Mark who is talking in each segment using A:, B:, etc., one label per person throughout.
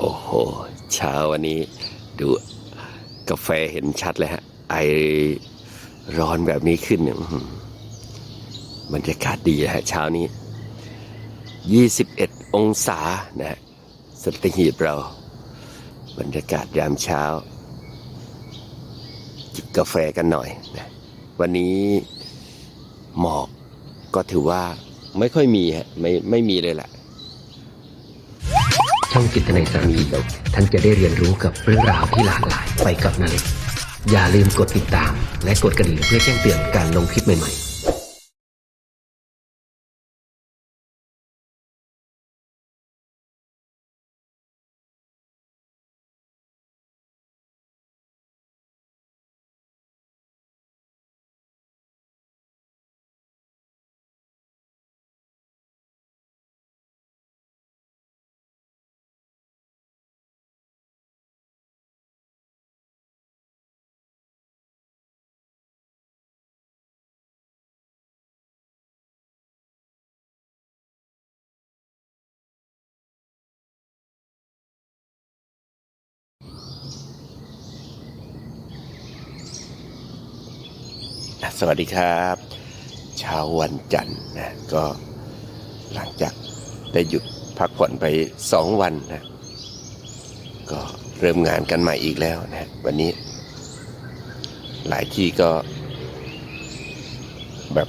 A: โอ้โห เช้าวันนี้ดูกาแฟเห็นชัดเลยฮะ ไอร้อนแบบนี้ขึ้นเนี่ยบรรยากาศดีฮะเช้านี้ 21 องศานะฮะสตหีบเรา บรรยากาศยามเช้า จิบกาแฟกันหน่อยนะวันนี้หมอกก็ถือว่าไม่ค่อยมีฮะไม่ไม่มีเลยแหละ
B: ช่องจิตในสามี ท่านจะได้เรียนรู้กับเรื่องราวที่หลากหลายไปกับนาเล็กอย่าลืมกดติดตาม และกดกระดิ่งเพื่อแจ้งเตือนการลงคลิปใหม่ๆ
A: สวัสดีครับเช้าวันจันทร์นะก็หลังจากได้หยุดพักผ่อนไปสองวันนะก็เริ่มงานกันใหม่อีกแล้วนะวันนี้ หลายที่ก็ แบบ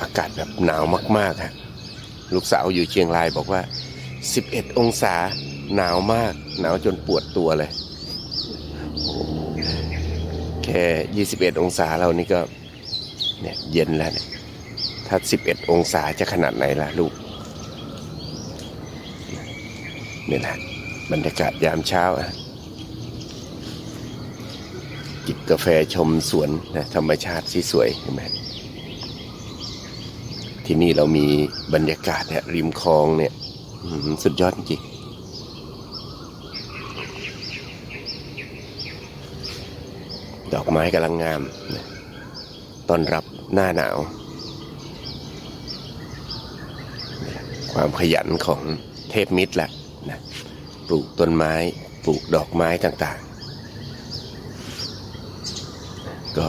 A: อากาศแบบหนาวมากๆฮะลูกสาวอยู่เชียงรายบอกว่า 11 องศาหนาวมาก หนาวจนปวดตัวเลยโอ้โหแค่ 21 องศาเรานี่ก็ เนี่ยเย็นแล้วเนี่ยถ้า11องศาจะขนาดไหนล่ะลูกนี่แหละบรรยากาศยามเช้าอะจิบกาแฟชมสวนนะธรรมชาติที่สวยเห็นไหมที่นี่เรามีบรรยากาศเนี่ยริมคลองเนี่ยสุดยอดจริงดอกไม้กำลังงามนะ ต้อนรับหน้าหนาว ความขยันของเทพมิตรแหละนะปลูกต้นไม้ปลูกดอกไม้ต่างๆ ก็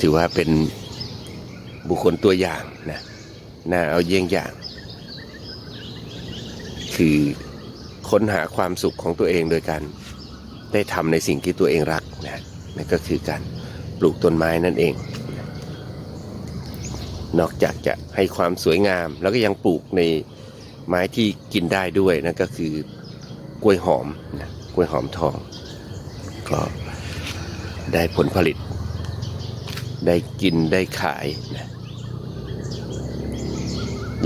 A: ถือว่าเป็นบุคคลตัวอย่างนะน่าเอาเยี่ยงอย่าง คือค้นหาความสุขของตัวเองโดยการได้ทำในสิ่งที่ตัวเองรักนะนั่นก็คือการปลูกต้นไม้นั่นเอง นอกจากจะให้ความสวยงาม แล้วก็ยังปลูกในไม้ที่กินได้ด้วยนั่นก็คือกล้วยหอมนะกล้วยหอมทอง ก็ได้ผลผลิต ได้กินได้ขายนะ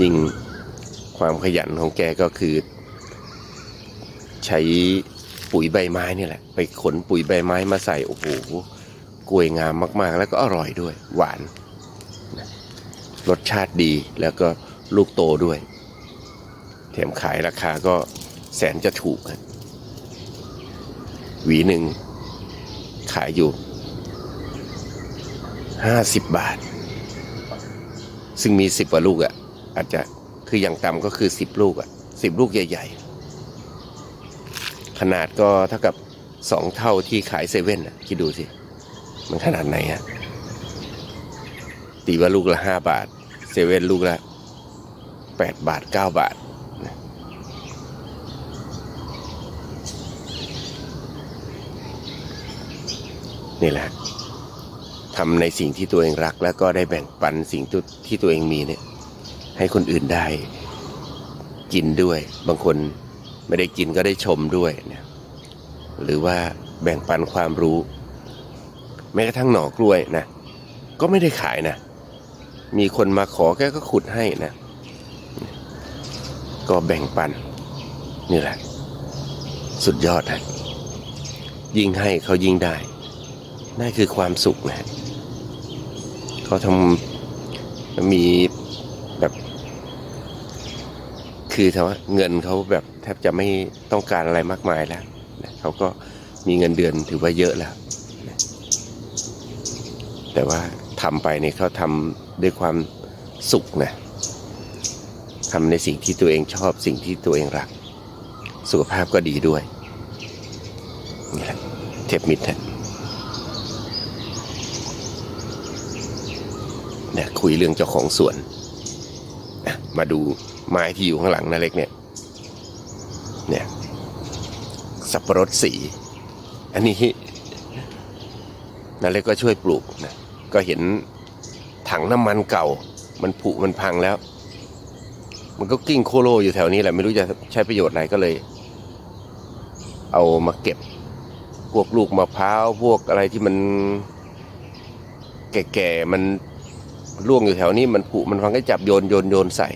A: ยิ่งความขยันของแกก็คือ ใช้ปุ๋ยใบไม้นี่แหละ ไปขนปุ๋ยใบไม้มาใส่โอ้โหกล้วยงามมากๆ แล้วก็อร่อยด้วย หวาน รสชาติดีแล้วก็ลูกโตด้วย แถมขายราคาก็แสนจะถูกหวีหนึ่งขายอยู่ห้าสิบบาท ซึ่งมีสิบกว่าลูกอะ่ะ อาจจะคืออย่างต่ำก็คือสิบลูกอะ่ะสิบลูกใหญ่ ๆ ขนาดก็เท่ากับสองเท่าที่ขายเซเว่นอะ คิดดูสิ มันขนาดไหนฮะตีว่าลูกละห้าบาท เซเว่นลูกละแปดบาทเก้าบาท นี่แหละทำในสิ่งที่ตัวเองรัก แล้วก็ได้แบ่งปันสิ่งที่ที่ตัวเองมีเนี่ยให้คนอื่นได้กินด้วย บางคนไม่ได้กินก็ได้ชมด้วยนะหรือว่าแบ่งปันความรู้ แม้กระทั่งหน่อกล้วยนะ ก็ไม่ได้ขายนะ มีคนมาขอแกก็ขุดให้นะ ก็แบ่งปัน นี่แหละ สุดยอดนะยิ่งให้เขายิ่งได้ นั่นคือความสุขนะเขาทำมีแบบคือถ้าว่าเงินเขาแบบแทบจะไม่ต้องการอะไรมากมายแล้วนะเขาก็มีเงินเดือนถือว่าเยอะแล้ว แต่ว่าทำไปเนี่ยเขาทำ ด้วยความสุขนะทำในสิ่งที่ตัวเองชอบสิ่งที่ตัวเองรัก สุขภาพก็ดีด้วยนี่แหละเทปมิดรฮะเนี่ยคุยเรื่องเจ้าของสวน มาดูไม้ที่อยู่ข้างหลังนาเล็กเนี่ย เนี่ย สับปะรดสี อันนี้นาเล็กก็ช่วยปลูกนะ ก็เห็น ถังน้ำมันเก่า มันผุมันพังแล้ว มันก็กิ้งโคโลอยู่แถวนี้แหละไม่รู้จะใช้ประโยชน์อะไรก็เลย เอามาเก็บ พวกลูกมะพร้าวพวกอะไรที่มัน แก่ๆมันร่วงอยู่แถวนี้มันผุมันพังก็จับโยนโยนโยนใส่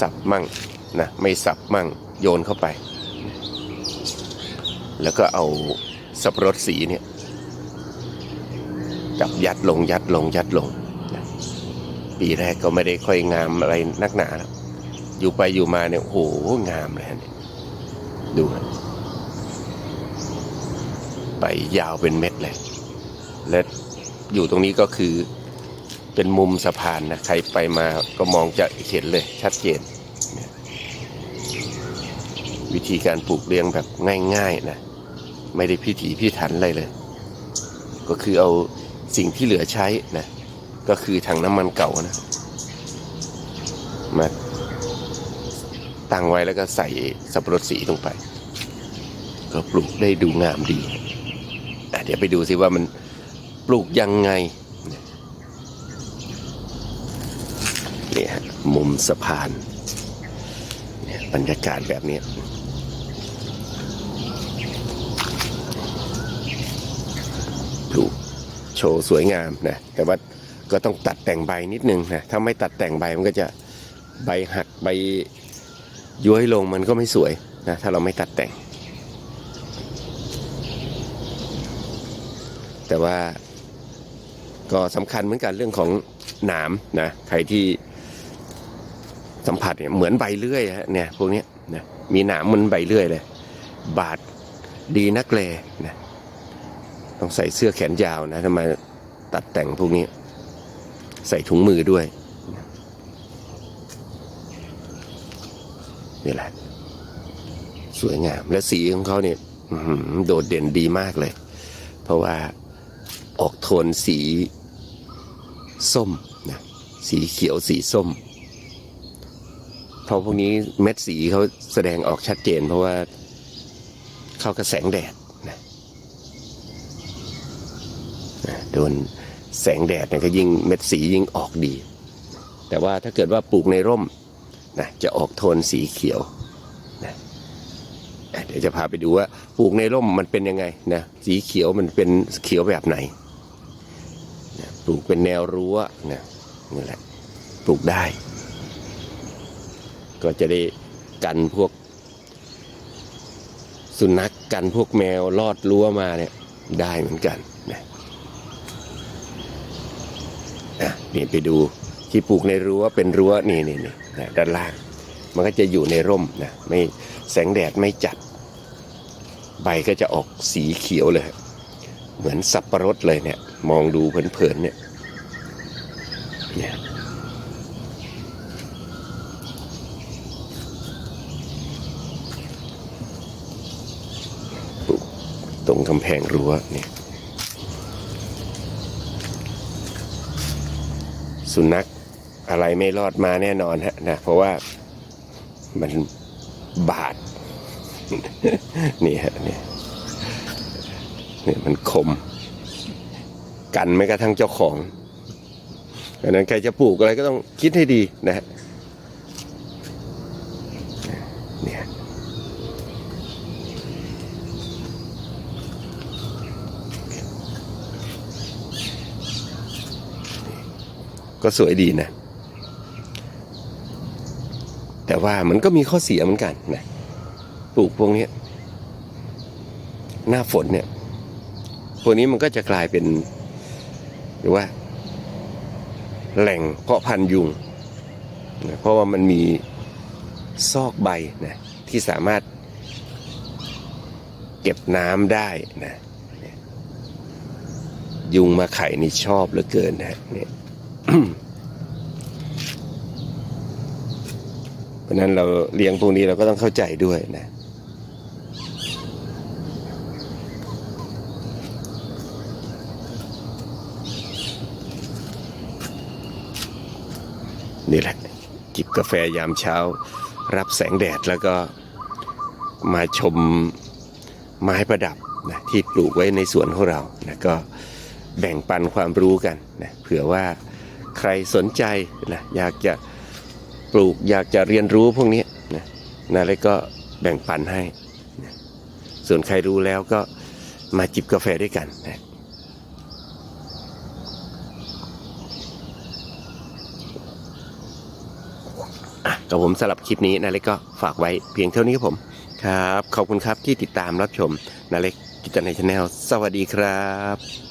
A: สับมั่งนะไม่สับมั่งโยนเข้าไป แล้วก็เอาสับปะรดสีเนี่ย จับยัดลงยัดลงยัดลง ปีแรกก็ไม่ได้ค่อยงามอะไรนักหนา อยู่ไปอยู่มาเนี่ยโอ้โหงามเลยเนี่ยดูฮะไปยาวเป็นเม็ดเลย และอยู่ตรงนี้ก็คือเป็นมุมสะพานนะใครไปมาก็มองจะเห็นเลยชัดเจน วิธีการปลูกเลี้ยงแบบง่าย ๆนะ ไม่ได้พิถีพิถันอะไรเลย ก็คือเอา สิ่งที่เหลือใช้นะก็คือถังน้ำมันเก่านะมาตั้งไว้แล้วก็ใส่สับปะรดสีลงไป ก็ปลูกได้ดูงามดีเดี๋ยวไปดูสิว่ามันปลูกยังไงนี่ฮะมุมสะพานเนี่ยบรรยากาศแบบนี้ปลูก โชว์สวยงามนะแต่ว่าก็ต้องตัดแต่งใบนิดนึงนะถ้าไม่ตัดแต่งใบมันก็จะใบหักใบย้วยลงมันก็ไม่สวยนะถ้าเราไม่ตัดแต่ง แต่ว่าก็สำคัญเหมือนกันเรื่องของหนามนะใครที่สัมผัสเนี่ยเหมือนใบเลื่อยฮะเนี่ยพวกนี้นะมีหนามมันใบเลื่อยเลย บาดดีนักแลนะ ต้องใส่เสื้อแขนยาวนะถ้ามตัดแต่งพวกนี้ ใส่ถุงมือด้วยนี่แหละ สวยงาม และสีของเขาเนี่ยโดดเด่นดีมากเลย เพราะว่าออกโทนสีส้มนะสีเขียวสีส้ม เพราะพวกนี้เม็ดสีเขาแสดงออกชัดเจน เพราะว่าเข้ากับแสงแดดนะ โดนแสงแดดเนี่ยก็ยิ่งเม็ดสียิ่งออกดี แต่ว่าถ้าเกิดว่าปลูกในร่มนะจะออกโทนสีเขียวนะเดี๋ยวจะพาไปดูว่าปลูกในร่มมันเป็นยังไงนะสีเขียวมันเป็นเขียวแบบไหนนะปลูกเป็นแนวรั้วนะนี่แหละปลูกได้ ก็จะได้กันพวก สุนัขกันพวกแมวลอดรั้วมาเนี่ยได้เหมือนกัน นะนี่ไปดูที่ปลูกในรั้วเป็นรั้วนี่นี่นี่นะด้านล่าง มันก็จะอยู่ในร่มนะไม่แสงแดดไม่จัด ใบก็จะออกสีเขียวเลย เหมือนสับประรดเลยเนี่ย มองดูเผินๆเนี่ยเนี่ยปลูกตรงกำแพงรั้วเนี่ย สุนัขอะไรไม่รอดมาแน่นอนฮะนะเพราะว่ามันบาดนี่ฮะเนี่ยเนี่ยมันคม กันไม่กระทั่งเจ้าของดังนั้นใครจะปลูกอะไรก็ต้องคิดให้ดีนะฮะ ก็สวยดีนะ แต่ว่ามันก็มีข้อเสียเหมือนกันนะปลูกพวกนี้หน้าฝนเนี่ย พวกนี้มันก็จะกลายเป็น หรือว่า แหล่งเพาะพันธุ์ยุงนะเพราะว่ามันมีซอกใบนะที่สามารถเก็บน้ำได้นะยุงมาไข่นี่ชอบเหลือเกินนะเนี่ย เพราะนั้นเราเลี้ยงพวกนี้เราก็ต้องเข้าใจด้วยนะนี่แหละ จิบกาแฟยามเช้า รับแสงแดดแล้วก็มาชมไม้ประดับนะที่ปลูกไว้ในสวนของเรานะก็แบ่งปันความรู้กันนะเผื่อว่า ใครสนใจนะอยากจะปลูกอยากจะเรียนรู้พวกนี้นะนะแล้วก็แบ่งปันให้นะส่วนใครรู้แล้วก็มาจิบกาแฟด้วยกันนะกับผมสำหรับคลิปนี้นาเล็กก็ฝากไว้เพียงเท่านี้ครับผม ครับ ขอบคุณครับที่ติดตามรับชมนาเล็กกิจในชาแนลสวัสดีครับ